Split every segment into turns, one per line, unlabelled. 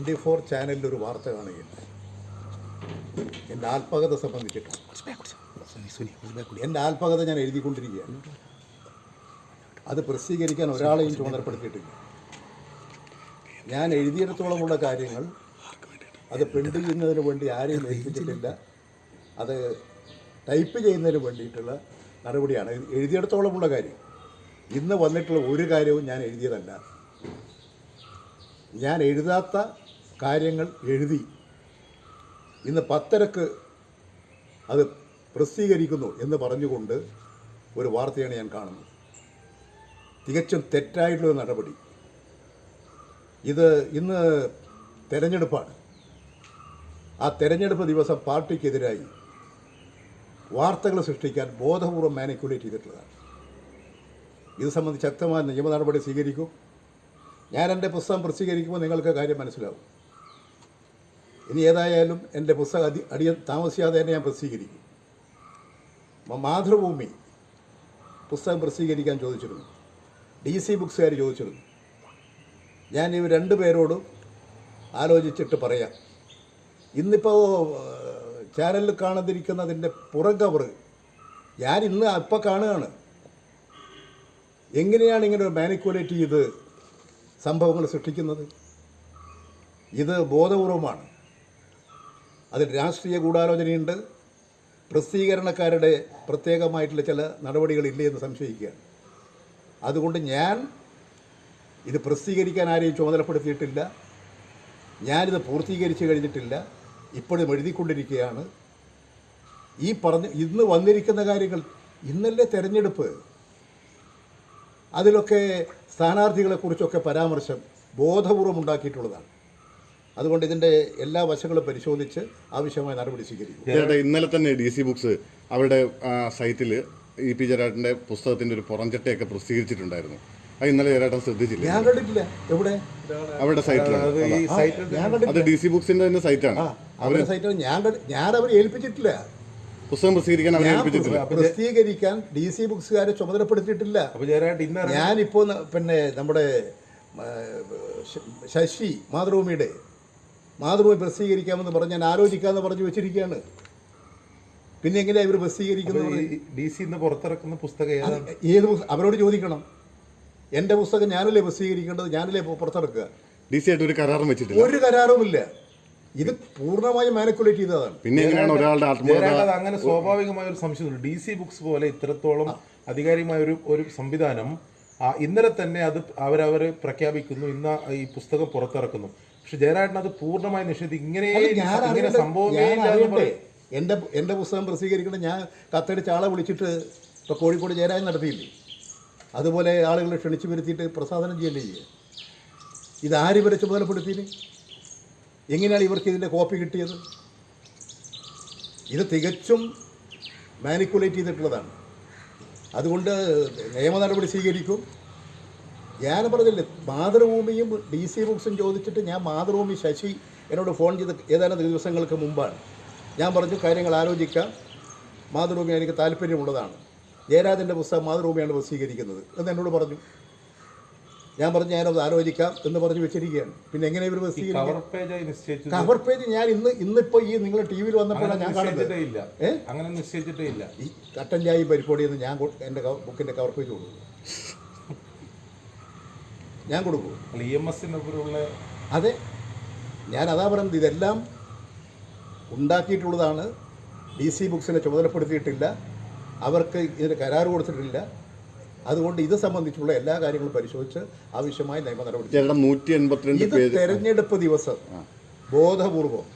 Twenty four ചാനലിൽ ഒരു വാർത്ത കാണുകയുണ്ട് എന്റെ ആത്മകഥ സംബന്ധിച്ചിട്ട്. എന്റെ ആത്മകഥ ഞാൻ എഴുതിക്കൊണ്ടിരിക്കുകയാണ്. അത് പ്രസിദ്ധീകരിക്കാൻ ഒരാളെയും ചുമതലപ്പെടുത്തിയിട്ടില്ല. ഞാൻ എഴുതിയിടത്തോളമുള്ള കാര്യങ്ങൾ അത് പ്രിന്റ് ചെയ്യുന്നതിന് വേണ്ടി ആരെയും ഏൽപ്പിച്ചിട്ടില്ല. അത് ടൈപ്പ് ചെയ്യുന്നതിന് വേണ്ടിയിട്ടുള്ള നടപടിയാണ്. എഴുതിയിടത്തോളമുള്ള കാര്യം. ഇന്ന് വന്നിട്ടുള്ള ഒരു കാര്യവും ഞാൻ എഴുതിയതല്ല. ഞാൻ എഴുതാത്ത കാര്യങ്ങൾ എഴുതി. ഇന്ന് പത്തരക്ക് അത് പ്രസിദ്ധീകരിക്കുന്നു എന്ന് പറഞ്ഞുകൊണ്ട് ഒരു വാർത്തയാണ് ഞാൻ കാണുന്നത്. തികച്ചും തെറ്റായിട്ടുള്ള നടപടി. ഇത് ഇന്ന് തെരഞ്ഞെടുപ്പാണ്. ആ തെരഞ്ഞെടുപ്പ് ദിവസം പാർട്ടിക്കെതിരായി വാർത്തകൾ സൃഷ്ടിക്കാൻ ബോധപൂർവം മാനിക്കുലേറ്റ് ചെയ്തിട്ടുള്ളതാണ്. ഇത് സംബന്ധിച്ച് ശക്തമായ നിയമ നടപടി സ്വീകരിക്കും. ഞാൻ എന്റെ പുസ്തകം പ്രസിദ്ധീകരിക്കുമ്പോൾ നിങ്ങൾക്ക് കാര്യം മനസ്സിലാവും. ഇനി ഏതായാലും എന്റെ പുസ്തകം അതി അടിയ താമസിയാതെ തന്നെ ഞാൻ പ്രസിദ്ധീകരിക്കും. മാതൃഭൂമി പുസ്തകം പ്രസിദ്ധീകരിക്കാൻ ചോദിച്ചിരുന്നു. ഡി സി ബുക്സുകാർ ചോദിച്ചിരുന്നു. ഞാൻ ഇവ രണ്ട് പേരോടും ആലോചിച്ചിട്ട് പറയാം. ഇന്നിപ്പോൾ ചാനലിൽ കാണാതിരിക്കുന്നതിന്റെ പുറം കവറ് ഞാൻ ഇന്ന് അപ്പം കാണുകയാണ്. എങ്ങനെയാണ് ഇങ്ങനെ മാനിക്കുലേറ്റ് ചെയ്ത് സംഭവങ്ങൾ സൃഷ്ടിക്കുന്നത്? ഇത് ബോധപൂർവമാണ്. അതിൽ രാഷ്ട്രീയ ഗൂഢാലോചനയുണ്ട്. പ്രസിദ്ധീകരണക്കാരുടെ പ്രത്യേകമായിട്ടുള്ള ചില നടപടികളില്ലേ എന്ന് സംശയിക്കുകയാണ് അതുകൊണ്ട് ഞാൻ ഇത് പ്രസിദ്ധീകരിക്കാൻ ആരെയും ചുമതലപ്പെടുത്തിയിട്ടില്ല. ഞാനിത് പൂർത്തീകരിച്ച് കഴിഞ്ഞിട്ടില്ല. ഇപ്പോഴും എഴുതിക്കൊണ്ടിരിക്കുകയാണ്. ഈ പറഞ്ഞ ഇന്ന് വന്നിരിക്കുന്ന കാര്യങ്ങൾ ഇന്നല്ലേ തെരഞ്ഞെടുപ്പ്. അതിലൊക്കെ സ്ഥാനാർത്ഥികളെക്കുറിച്ചൊക്കെ പരാമർശം ബോധപൂർവം ഉണ്ടാക്കിയിട്ടുള്ളതാണ്. അതുകൊണ്ട് ഇതിന്റെ എല്ലാ വശങ്ങളും പരിശോധിച്ച് ആവശ്യമായ നടപടി സ്വീകരിക്കും.
ഇന്നലെ തന്നെ ഡി സി ബുക്സ് അവരുടെ സൈറ്റിൽ ഇ പി ജരാട്ടിന്റെ പുസ്തകത്തിന്റെ ഒരു പുറംചട്ടയൊക്കെ പ്രസിദ്ധീകരിച്ചിട്ടുണ്ടായിരുന്നു. അത് ഇന്നലെ ജയരാട്ടൻ ശ്രദ്ധിച്ചില്ല?
ഞാൻ കണ്ടിട്ടില്ല. എവിടെ?
അവരുടെ സൈറ്റിലാണ്.
അത് ഈ സൈറ്റിൽ
അത് ഡി സി ബുക്സിന്റെ തന്നെ സൈറ്റാണ്.
ആ അവരുടെ സൈറ്റ് ഞാൻ ഞാൻ അവരെ ഏൽപ്പിച്ചിട്ടില്ല.
പുസ്തകം പ്രസിദ്ധീകരിക്കാൻ അവരെ ഏൽപ്പിച്ചിട്ടില്ല.
പ്രസിദ്ധീകരിക്കാൻ ഡി സി ബുക്സുകാരെ ചുമതലപ്പെടുത്തിയിട്ടില്ല. ഞാനിപ്പോൾ പിന്നെ നമ്മുടെ ശശി മാതൃഭൂമിയുടെ മാതൃഭൂമി പ്രസിദ്ധീകരിക്കാമെന്ന് പറഞ്ഞ് ഞാൻ ആലോചിക്കാമെന്ന് പറഞ്ഞു വെച്ചിരിക്കുകയാണ്. പിന്നെ എങ്ങനെയാണ് ഇവർ പ്രസിദ്ധീകരിക്കുന്നത്
ഈ ഡി സി ഇന്ന് പുറത്തിറക്കുന്ന പുസ്തകം ഏതാണ്?
ഏത് അവരോട് ചോദിക്കണം. എന്റെ പുസ്തകം ഞാനല്ലേ പ്രസിദ്ധീകരിക്കേണ്ടത്? ഞാനല്ലേ പുറത്തിറക്കുക?
ഡി സി ആയിട്ട് ഒരു കരാറും വെച്ചിട്ടില്ല.
ഒരു കരാറുമില്ല. ഇത് പൂർണമായും മാനിക്കുലേറ്റ് ചെയ്തതാണ്.
പിന്നെ എങ്ങനെയാണ് ഒരാളുടെ
അങ്ങനെ സ്വാഭാവികമായ ഒരു സംശയം ഡി സി ബുക്സ് പോലെ ഇത്രത്തോളം അധികാരികമായ ഒരു ഒരു സംവിധാനം ഇന്നലെ തന്നെ അത് അവരവർ പ്രഖ്യാപിക്കുന്നു. ഇന്ന് ഈ പുസ്തകം പുറത്തിറക്കുന്നു. പക്ഷെ ജയരാജൻ അത് പൂർണമായി നിഷേധിക്കും. ഇങ്ങനെ ഇങ്ങനെ? സംഭവമേ ഇല്ല?
എന്റെ എന്റെ പുസ്തകം പ്രസിദ്ധീകരിക്കണം ഞാൻ കത്തടിച്ച ആളെ വിളിച്ചിട്ട് ഇപ്പോൾ കോഴിക്കോട് ജയരാജൻ നടത്തിയില്ലേ? അതുപോലെ ആളുകളെ ക്ഷണിച്ചു വരുത്തിയിട്ട് പ്രസാദനം ചെയ്യല്ലേ ചെയ്യുക ഇതാര് ഇവരെ ചുമതലപ്പെടുത്തിയത് എങ്ങനെയാണ് ഇവർക്ക് ഇതിന്റെ കോപ്പി കിട്ടിയത്? ഇത് തികച്ചും മാനിക്കുലേറ്റ് ചെയ്തിട്ടുള്ളതാണ്. അതുകൊണ്ട് നിയമ നടപടി സ്വീകരിക്കും. ഞാൻ പറഞ്ഞില്ലേ മാതൃഭൂമിയും ഡി സി ബുക്സും ചോദിച്ചിട്ട് ഞാൻ മാതൃഭൂമി ശശി എന്നോട് ഫോൺ ചെയ്ത് ഏതാനും ദിവസങ്ങൾക്ക് മുമ്പാണ്. ഞാൻ പറഞ്ഞു കാര്യങ്ങൾ ആലോചിക്കാം. മാതൃഭൂമി എനിക്ക് താല്പര്യമുള്ളതാണ്. ജയരാജന്റെ പുസ്തകം മാതൃഭൂമിയാണ് പ്രസിദ്ധീകരിക്കുന്നത് എന്ന് എന്നോട് പറഞ്ഞു. ഞാൻ പറഞ്ഞു ഞാനത് ആലോചിക്കാം എന്ന് പറഞ്ഞു വെച്ചിരിക്കുകയാണ്. പിന്നെ എങ്ങനെ ഇവർ പ്രസിദ്ധീകരിക്കും?
കവർ
പേജ് ഞാൻ ഇന്ന് ഇന്നിപ്പോൾ ഈ നിങ്ങൾ ടി വിയിൽ വന്നപ്പോഴാണ് ഞാൻ കാണുന്നത്.
അങ്ങനെ നിശ്ചയിച്ചിട്ടേ ഇല്ല.
ഈ കട്ടൻ ചായ പരിപാടിയെന്ന് ഞാൻ എന്റെ ബുക്കിന്റെ കവർ പേജ് കൊടുക്കും ഞാൻ കൊടുക്കും.
അല്ല ഇ എം എസിനൊപ്പമുള്ള
അതെ. ഞാൻ അതാ പറയുന്നത് ഇതെല്ലാം ഉണ്ടാക്കിയിട്ടുള്ളതാണ്. ഡി സി ബുക്സിനെ ചുമതലപ്പെടുത്തിയിട്ടില്ല. അവർക്ക് ഇതിന് കരാർ കൊടുത്തിട്ടില്ല. അതുകൊണ്ട് ഇത് സംബന്ധിച്ചുള്ള എല്ലാ കാര്യങ്ങളും പരിശോധിച്ച് ആവശ്യമായ നിയമ നടപടി ഇത് തെരഞ്ഞെടുപ്പ് ദിവസം ബോധപൂർവം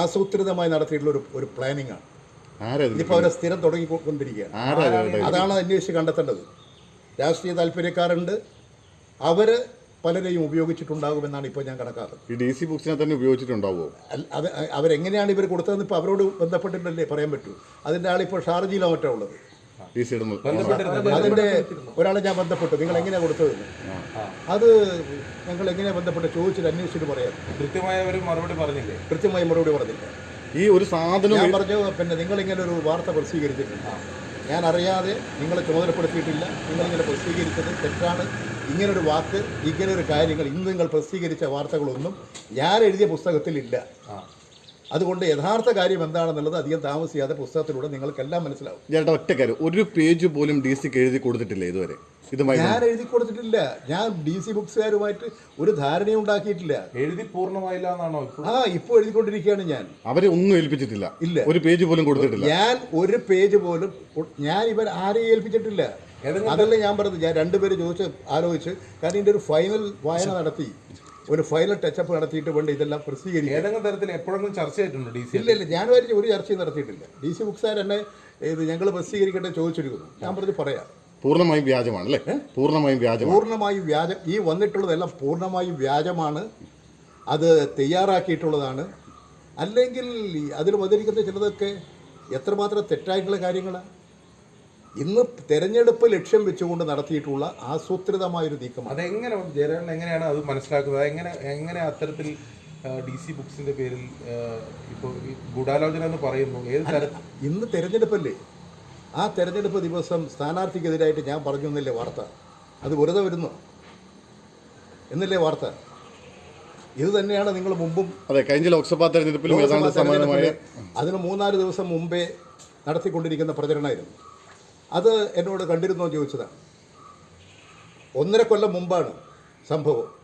ആസൂത്രിതമായി നടത്തിയിട്ടുള്ള ഒരു ഒരു പ്ലാനിങ് ആണ്.
ആരാ
ഇതിപ്പോൾ അവരെ സ്ഥിരം തുടങ്ങിക്കൊണ്ടിരിക്കുകയാണ്. അതാണ് അന്വേഷിച്ച് കണ്ടെത്തേണ്ടത്. രാഷ്ട്രീയ താല്പര്യക്കാരുണ്ട്. അവർ പലരെയും ഉപയോഗിച്ചിട്ടുണ്ടാകുമെന്നാണ് ഇപ്പോൾ ഞാൻ കണക്കാക്കുന്നത്.
ഈ ഡി സി ബുക്സിനെ തന്നെ ഉപയോഗിച്ചിട്ടുണ്ടാവുമോ?
അത് അവരെങ്ങനെയാണ് ഇവർ കൊടുത്തതെന്ന് ഇപ്പോൾ അവരോട് ബന്ധപ്പെട്ടിട്ടല്ലേ പറയാൻ പറ്റൂ. അതിന്റെ ആളിപ്പോൾ ഷാർജിയിലോ മറ്റോ ഉള്ളത്.
ഡി സിയുടെ
അതിന്റെ ഒരാളെ ഞാൻ ബന്ധപ്പെട്ടു. നിങ്ങൾ എങ്ങനെയാണ് കൊടുത്തത് അത് ഞങ്ങൾ എങ്ങനെയാണ് ബന്ധപ്പെട്ട് ചോദിച്ചിട്ട് അന്വേഷിച്ചിട്ട് പറയാം.
കൃത്യമായ ഒരു മറുപടി പറഞ്ഞില്ലേ?
കൃത്യമായി മറുപടി പറഞ്ഞില്ല.
ഈ ഒരു സാധനം
ഞാൻ പറഞ്ഞു പിന്നെ നിങ്ങളിങ്ങനെ ഒരു വാർത്ത പ്രസിദ്ധീകരിച്ചിട്ടുണ്ട്. ഞാൻ അറിയാതെ നിങ്ങളെ ചുമതലപ്പെടുത്തിയിട്ടില്ല. നിങ്ങളിങ്ങനെ പ്രസിദ്ധീകരിച്ചത് തെറ്റാണ്. ഇങ്ങനൊരു വാക്ക് ഇങ്ങനൊരു കാര്യങ്ങൾ ഇന്ന് നിങ്ങൾ പ്രസിദ്ധീകരിച്ച വാർത്തകളൊന്നും ഞാൻ എഴുതിയ പുസ്തകത്തിലില്ല
ആ.
അതുകൊണ്ട് യഥാർത്ഥ കാര്യം എന്താണെന്നുള്ളത് അധികം താമസിയാതെ പുസ്തകത്തിലൂടെ നിങ്ങൾക്കെല്ലാം മനസ്സിലാവും.
ചേട്ടാ ഒറ്റ കാര്യം. ഒരു പേജ് പോലും ഡി സിക്ക് എഴുതി കൊടുത്തിട്ടില്ല ഇതുവരെ. ഇതുമായി
ഞാൻ എഴുതി കൊടുത്തിട്ടില്ല. ഞാൻ ഡി സി ബുക്സുകാരുമായിട്ട് ഒരു ധാരണയും ഉണ്ടാക്കിയിട്ടില്ല.
എഴുതി പൂർണമായില്ല എന്നാണോ ഇപ്പോൾ
ആ ഇപ്പോൾ എഴുതിക്കൊണ്ടിരിക്കുകയാണ് ഞാൻ.
അവരെ ഒന്നും ഏൽപ്പിച്ചിട്ടില്ല.
ഇല്ല.
ഒരു പേജ് പോലും കൊടുത്തിട്ടില്ല.
ഞാൻ ഒരു പേജ് പോലും ഞാൻ ഇവർ ആരെയും ഏൽപ്പിച്ചിട്ടില്ല. അതല്ല ഞാൻ പറഞ്ഞത്. ഞാൻ രണ്ടുപേര് ചോദിച്ച് ആലോചിച്ച്. കാരണം ഇതിന്റെ ഒരു ഫൈനൽ വായന നടത്തി. ഒരു ഫൈനൽ ടച്ചപ്പ് നടത്തിയിട്ട് വേണ്ട ഇതെല്ലാം പ്രസിദ്ധീകരിക്കും
ഏതെങ്കിലും തരത്തിൽ എപ്പോഴെങ്കിലും ചെയ്തിട്ടുണ്ടോ ഡി സി
ഇല്ല ഇല്ല. ഞാൻ വരെ ഒരു ചർച്ചയും നടത്തിയിട്ടില്ല. ഡി സി ബുക്സാർ എന്നെ ഇത് ഞങ്ങൾ പ്രസിദ്ധീകരിക്കട്ടെ ചോദിച്ചിരിക്കുന്നു. ഞാൻ പറഞ്ഞ് പറയാം.
പൂർണമായും വ്യാജമാണ് അല്ലേ? പൂർണമായും വ്യാജം
പൂർണമായും വ്യാജം. ഈ വന്നിട്ടുള്ളതെല്ലാം പൂർണമായും വ്യാജമാണ്. അത് തയ്യാറാക്കിയിട്ടുള്ളതാണ്. അല്ലെങ്കിൽ അതിൽ വന്നിരിക്കുന്ന ചിലതൊക്കെ എത്രമാത്രം തെറ്റായിട്ടുള്ള കാര്യങ്ങളാണ് ഇന്ന് തെരഞ്ഞെടുപ്പ് ലക്ഷ്യം വെച്ചുകൊണ്ട് നടത്തിയിട്ടുള്ള ആസൂത്രിതമായൊരു നീക്കമാണ്
അതെങ്ങനെ ജയരാജൻ എങ്ങനെയാണ് അത് മനസ്സിലാക്കുന്നത്? എങ്ങനെ എങ്ങനെ അത്തരത്തിൽ ഡി സി ബുക്സിന്റെ പേരിൽ ഇപ്പോൾ ഈ ഗൂഢാലോചന എന്ന് പറയുന്നു? ഏത് തരത്തിൽ
ഇന്ന് തെരഞ്ഞെടുപ്പല്ലേ? ആ തെരഞ്ഞെടുപ്പ് ദിവസം സ്ഥാനാർത്ഥിക്കെതിരായിട്ട് ഞാൻ പറഞ്ഞു എന്നല്ലേ വാർത്ത? അത് വെറുതെ വരുന്നു. എന്നല്ലേ വാർത്ത? ഇത് തന്നെയാണ് നിങ്ങൾ മുമ്പും
അതെ കഴിഞ്ഞ ലോക്സഭാ തെരഞ്ഞെടുപ്പിലും ഏതാണ്ട്
അതിന് മൂന്നാൽ ദിവസം മുമ്പേ നടത്തിക്കൊണ്ടിരിക്കുന്ന പ്രചരണമായിരുന്നു. അത് എന്നോട് കണ്ടിരുന്നോ ചോദിച്ചതാണ്. ഒന്നര കൊല്ലം മുമ്പാണ് സംഭവം.